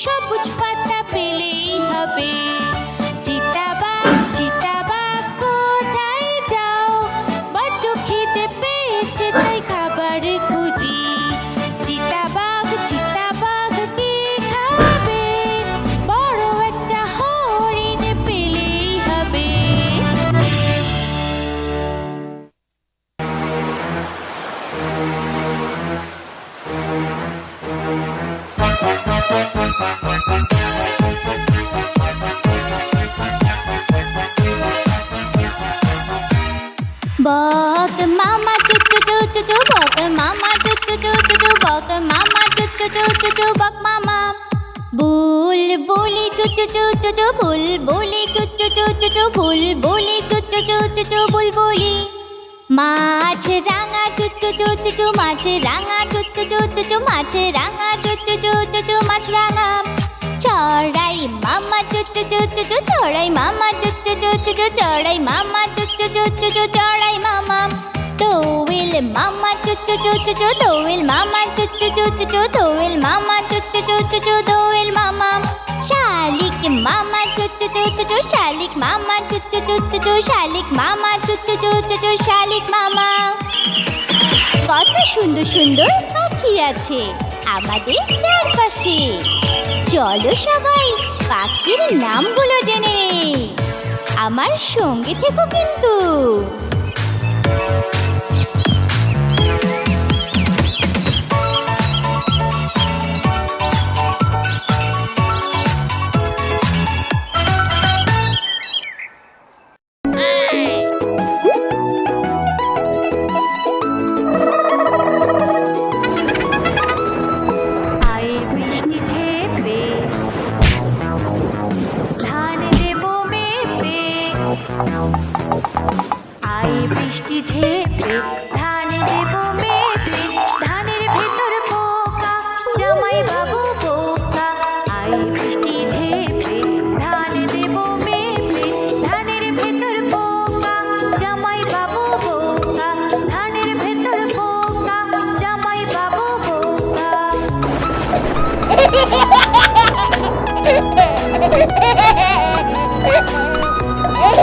সবুজ পাতা পেলেই হবে। চু বক মামা চু চু চু চু চু বক মামা চু চু চু চু চু বক মামা বুল বুলি চু চু চু চু চু বুল বুলি চু চু চু চু চু বুল বুলি চু চু চু চু চু বুলবুলি মাছ রাঙা চু চু চু চু চু মাছ রাঙা চু চু চু চু চু মাছ রাঙা চু চু চু চু চু মাছ রাঙা চড়াই মামা চু চু চু চু চু চড়াই মামা চু চু চু চু চু চড়াই মামা চু চু চু চু চু চড়াই মামা দোয়েল মামা চু চু চু দোয়েল মামা চু চু চু দোয়েল মামা চু চু চু দোয়েল মামা শালিক মামা চু চু চু শালিক মামা চু চু চু শালিক মামা চু চু চু শালিক মামা কত সুন্দর সুন্দর পাখি আছে আমাদের চারপাশে চলো সবাই পাখির নামগুলো জেনে। আমার সঙ্গে থেকো কিন্তু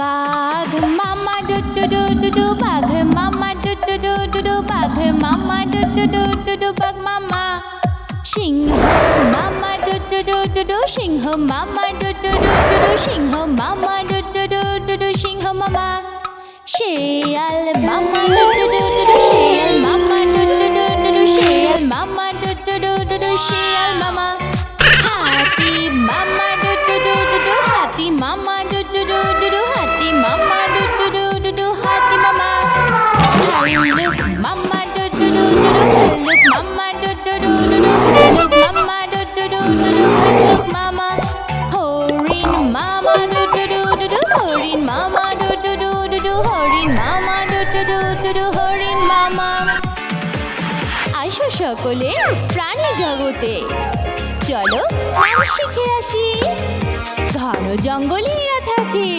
বাঘ মামা ডুডু ডুডু বাঘ মামা ডুডু ডুডু বাঘ মামা ডুডু ডুডু বাঘ মামা সিংহ মামা ডুডু ডুডু সিংহ মামা ডুডু ডুডু সিংহ মামা ডুডু ডুডু সিংহ মামা শেয়াল মামা ডুডু ডুডু শেয়াল মামা ডুডু ডুডু শেয়াল মামা ডুডু ডুডু শেয়াল মামা জগতে চলো নাম শিখে আসি। ঘন জঙ্গলে এরা থাকে।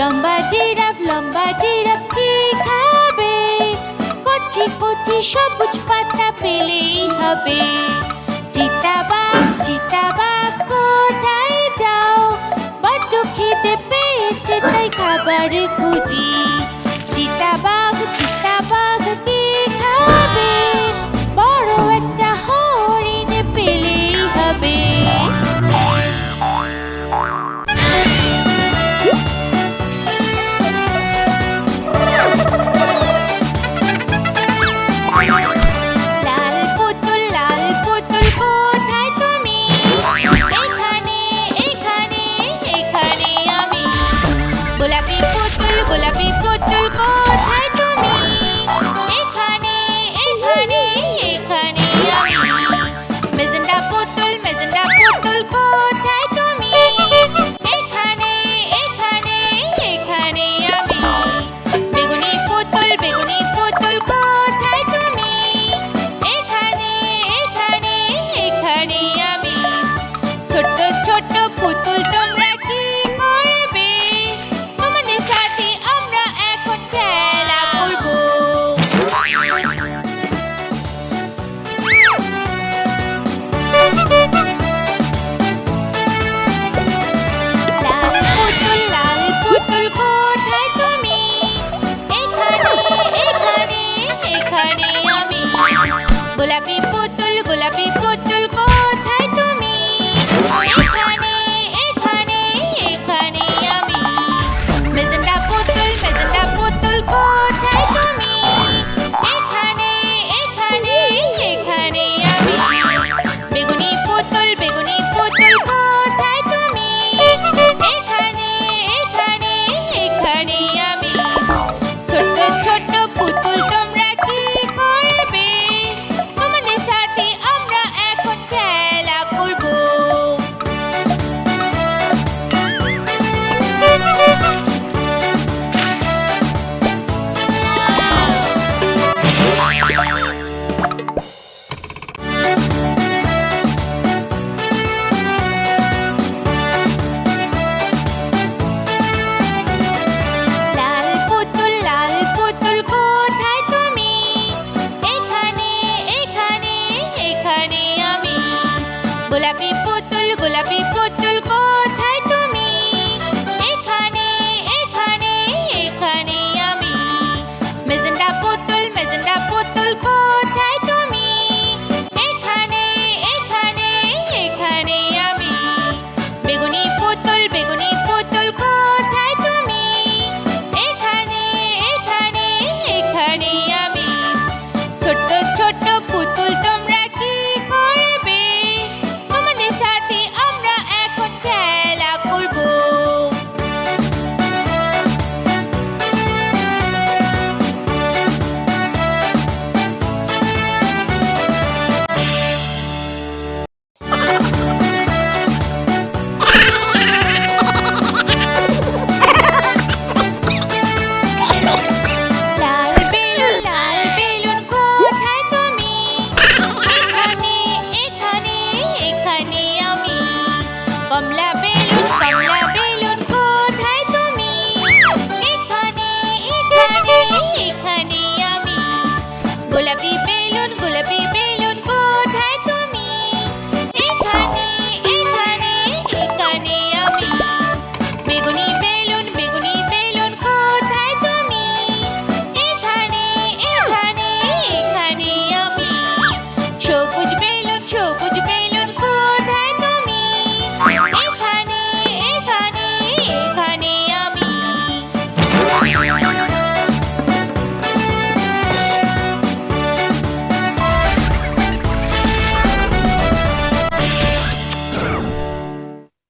লম্বা জিরাফ লম্বা জিরাফ কি খাবে? কচি কচি সবুজ পাতা পেলেই হবে। চিতাবাগ চিতাবাগ কোথায় যাও? বড্ড খিদে পেয়েছে, তাই খাবার খুঁজি। চিতাবাগ চিতা গোলাপি পুতুল গোলাপি পুতুল